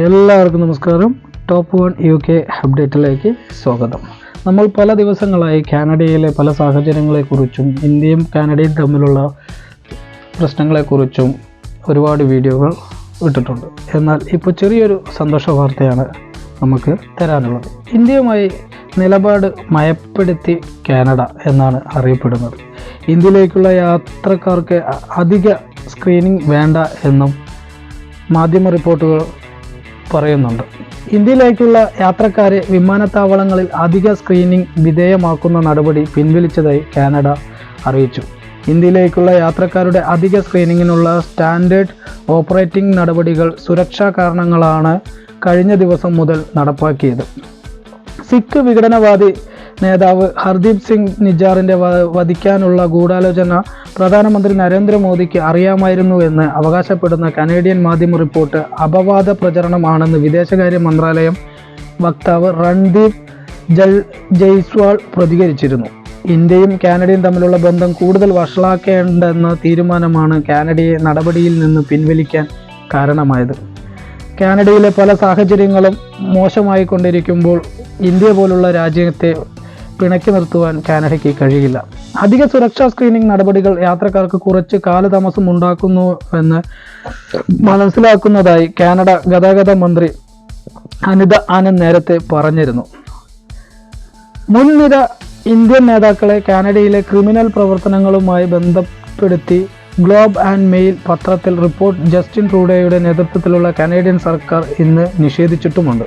എല്ലാവർക്കും നമസ്കാരം. Top one U K അപ്ഡേറ്റിലേക്ക് സ്വാഗതം. നമ്മൾ പല ദിവസങ്ങളായി കാനഡയിലെ പല സാഹചര്യങ്ങളെക്കുറിച്ചും ഇന്ത്യയും കാനഡയും തമ്മിലുള്ള പ്രശ്നങ്ങളെക്കുറിച്ചും ഒരുപാട് വീഡിയോകൾ ഇട്ടിട്ടുണ്ട്. എന്നാൽ ഇപ്പോൾ ചെറിയൊരു സന്തോഷ വാർത്തയാണ് നമുക്ക് തരാനുള്ളത്. ഇന്ത്യയുമായി നിലപാട് മയപ്പെടുത്തി കാനഡ എന്നാണ് അറിയപ്പെടുന്നത്. ഇന്ത്യയിലേക്കുള്ള യാത്രക്കാർക്ക് അധിക സ്ക്രീനിങ് വേണ്ട എന്നും മാധ്യമ റിപ്പോർട്ടുകൾ പറയുന്നുണ്ട്. ഇന്ത്യയിലേക്കുള്ള യാത്രക്കാരെ വിമാനത്താവളങ്ങളിൽ അധിക സ്ക്രീനിംഗ് വിധേയമാക്കുന്ന നടപടി പിൻവലിച്ചതായി കാനഡ അറിയിച്ചു. ഇന്ത്യയിലേക്കുള്ള യാത്രക്കാരുടെ അധിക സ്ക്രീനിങ്ങിനുള്ള സ്റ്റാൻഡേർഡ് ഓപ്പറേറ്റിംഗ് നടപടികൾ സുരക്ഷാ കാരണങ്ങളാണ് കഴിഞ്ഞ ദിവസം മുതൽ നടപ്പാക്കിയത്. സിഖ് വിഘടനവാദി നേതാവ് ഹർദീപ് സിംഗ് നിജാറിന്റെ വധിക്കാനുള്ള ഗൂഢാലോചന പ്രധാനമന്ത്രി നരേന്ദ്രമോദിക്ക് അറിയാമായിരുന്നു എന്ന് അവകാശപ്പെടുന്ന കനേഡിയൻ മാധ്യമ റിപ്പോർട്ട് അപവാദ പ്രചരണമാണെന്ന് വിദേശകാര്യ മന്ത്രാലയം വക്താവ് രൺദീപ് ജൽ ജയ്സ്വാൾ പ്രതികരിച്ചിരുന്നു. ഇന്ത്യയും കാനഡയും തമ്മിലുള്ള ബന്ധം കൂടുതൽ വഷളാക്കേണ്ടെന്ന തീരുമാനമാണ് കാനഡയെ നടപടിയിൽ നിന്ന് പിൻവലിക്കാൻ കാരണമായത്. കാനഡയിലെ പല സാഹചര്യങ്ങളും മോശമായിക്കൊണ്ടിരിക്കുമ്പോൾ ഇന്ത്യ പോലുള്ള രാജ്യത്തെ പിണക്കി നിർത്തുവാൻ കാനഡയ്ക്ക് കഴിയില്ല. അധിക സുരക്ഷാ സ്ക്രീനിംഗ് നടപടികൾ യാത്രക്കാർക്ക് കുറച്ച് കാലതാമസം ഉണ്ടാക്കുന്നു എന്ന് മനസ്സിലാക്കുന്നതായി കാനഡ ഗതാഗത മന്ത്രി അനിത ആനന്ദ് നേരത്തെ പറഞ്ഞിരുന്നു. മുൻനിര ഇന്ത്യൻ നേതാക്കളെ കാനഡയിലെ ക്രിമിനൽ പ്രവർത്തനങ്ങളുമായി ബന്ധപ്പെടുത്തി ഗ്ലോബ് ആൻഡ് മെയിൽ പത്രത്തിൽ റിപ്പോർട്ട് ജസ്റ്റിൻ ട്രൂഡോയുടെ നേതൃത്വത്തിലുള്ള കനേഡിയൻ സർക്കാർ ഇന്ന് നിഷേധിച്ചിട്ടുമുണ്ട്.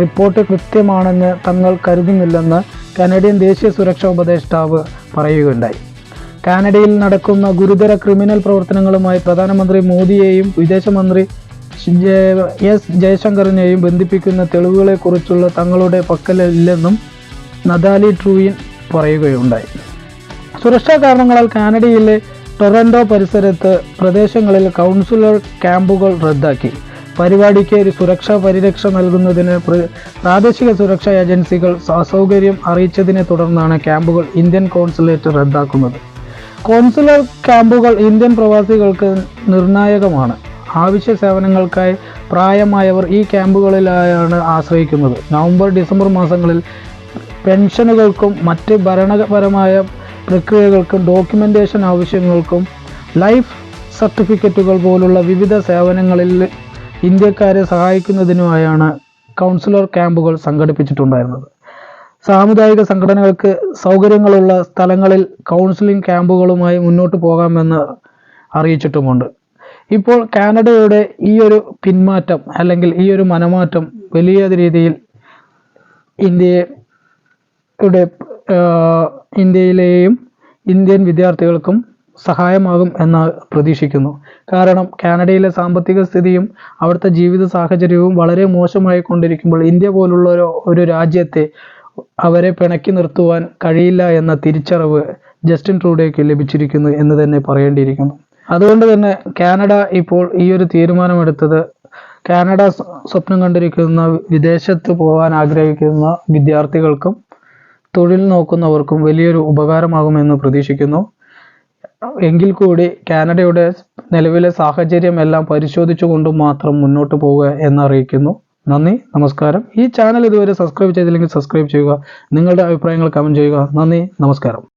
റിപ്പോർട്ട് കൃത്യമാണെന്ന് തങ്ങൾ കരുതുന്നില്ലെന്ന് കനേഡിയൻ ദേശീയ സുരക്ഷാ ഉപദേഷ്ടാവ് പറയുകയുണ്ടായി. കാനഡയിൽ നടക്കുന്ന ഗുരുതര ക്രിമിനൽ പ്രവർത്തനങ്ങളുമായി പ്രധാനമന്ത്രി മോദിയെയും വിദേശമന്ത്രി എസ് ജയശങ്കറിനെയും ബന്ധിപ്പിക്കുന്ന തെളിവുകളെക്കുറിച്ചുള്ള തങ്ങളുടെ പക്കലില്ലെന്നും നദാലി ട്രൂയിൻ പറയുകയുണ്ടായി. സുരക്ഷാ കാരണങ്ങളാൽ കാനഡയിലെ ടൊറൻഡോ പരിസരത്ത് പ്രദേശങ്ങളിൽ കൗൺസിലർ ക്യാമ്പുകൾ റദ്ദാക്കി. പരിപാടിക്ക് ഒരു സുരക്ഷാ പരിരക്ഷ നൽകുന്നതിന് പ്രാദേശിക സുരക്ഷാ ഏജൻസികൾ അസൗകര്യം അറിയിച്ചതിനെ തുടർന്നാണ് ക്യാമ്പുകൾ ഇന്ത്യൻ കോൺസുലേറ്റ് റദ്ദാക്കുന്നത്. കോൺസുലർ ക്യാമ്പുകൾ ഇന്ത്യൻ പ്രവാസികൾക്ക് നിർണായകമാണ്. ആവശ്യ സേവനങ്ങൾക്കായി പ്രായമായവർ ഈ ക്യാമ്പുകളിലായാണ് ആശ്രയിക്കുന്നത്. നവംബർ ഡിസംബർ മാസങ്ങളിൽ പെൻഷനുകൾക്കും മറ്റ് ഭരണപരമായ പ്രക്രിയകൾക്കും ഡോക്യുമെന്റേഷൻ ആവശ്യങ്ങൾക്കും ലൈഫ് സർട്ടിഫിക്കറ്റുകൾ പോലുള്ള വിവിധ സേവനങ്ങളിൽ ഇന്ത്യക്കാരെ സഹായിക്കുന്നതിനുമായാണ് കൗൺസിലർ ക്യാമ്പുകൾ സംഘടിപ്പിച്ചിട്ടുണ്ടായിരുന്നത്. സാമുദായിക സംഘടനകൾക്ക് സൗകര്യങ്ങളുള്ള സ്ഥലങ്ങളിൽ കൗൺസിലിംഗ് ക്യാമ്പുകളുമായി മുന്നോട്ട് പോകാമെന്ന് അറിയിച്ചിട്ടുമുണ്ട്. ഇപ്പോൾ കാനഡയുടെ ഈ ഒരു പിന്മാറ്റം അല്ലെങ്കിൽ ഈ ഒരു മനമാറ്റം വലിയ രീതിയിൽ ഇന്ത്യയുടെ ഇന്ത്യയിലെയും ഇന്ത്യൻ വിദ്യാർത്ഥികൾക്കും സഹായമാകും എന്ന് പ്രതീക്ഷിക്കുന്നു. കാരണം കാനഡയിലെ സാമ്പത്തിക സ്ഥിതിയും അവിടുത്തെ ജീവിത സാഹചര്യവും വളരെ മോശമായി കൊണ്ടിരിക്കുമ്പോൾ ഇന്ത്യ പോലുള്ള ഒരു രാജ്യത്തെ അവരെ പിണക്കി നിർത്തുവാൻ കഴിയില്ല എന്ന തിരിച്ചറിവ് ജസ്റ്റിൻ ട്രൂഡേക്ക് ലഭിച്ചിരിക്കുന്നു എന്ന് തന്നെ പറയേണ്ടിയിരിക്കുന്നു. അതുകൊണ്ട് തന്നെ കാനഡ ഇപ്പോൾ ഈ ഒരു തീരുമാനമെടുത്തത് കാനഡ സ്വപ്നം കണ്ടിരിക്കുന്ന വിദേശത്ത് പോകാൻ ആഗ്രഹിക്കുന്ന വിദ്യാർത്ഥികൾക്കും തൊഴിൽ നോക്കുന്നവർക്കും വലിയൊരു ഉപകാരമാകുമെന്ന് പ്രതീക്ഷിക്കുന്നു. എങ്കിൽ കൂടി കാനഡയുടെ നിലവിലെ സാഹചര്യം എല്ലാം പരിശോധിച്ചുകൊണ്ട് മാത്രം മുന്നോട്ട് പോവുക എന്നറിയിക്കുന്നു. നന്ദി നമസ്കാരം. ഈ ചാനൽ ഇതുവരെ സബ്സ്ക്രൈബ് ചെയ്തില്ലെങ്കിൽ സബ്സ്ക്രൈബ് ചെയ്യുക. നിങ്ങളുടെ അഭിപ്രായങ്ങൾ കമന്റ് ചെയ്യുക. നന്ദി നമസ്കാരം.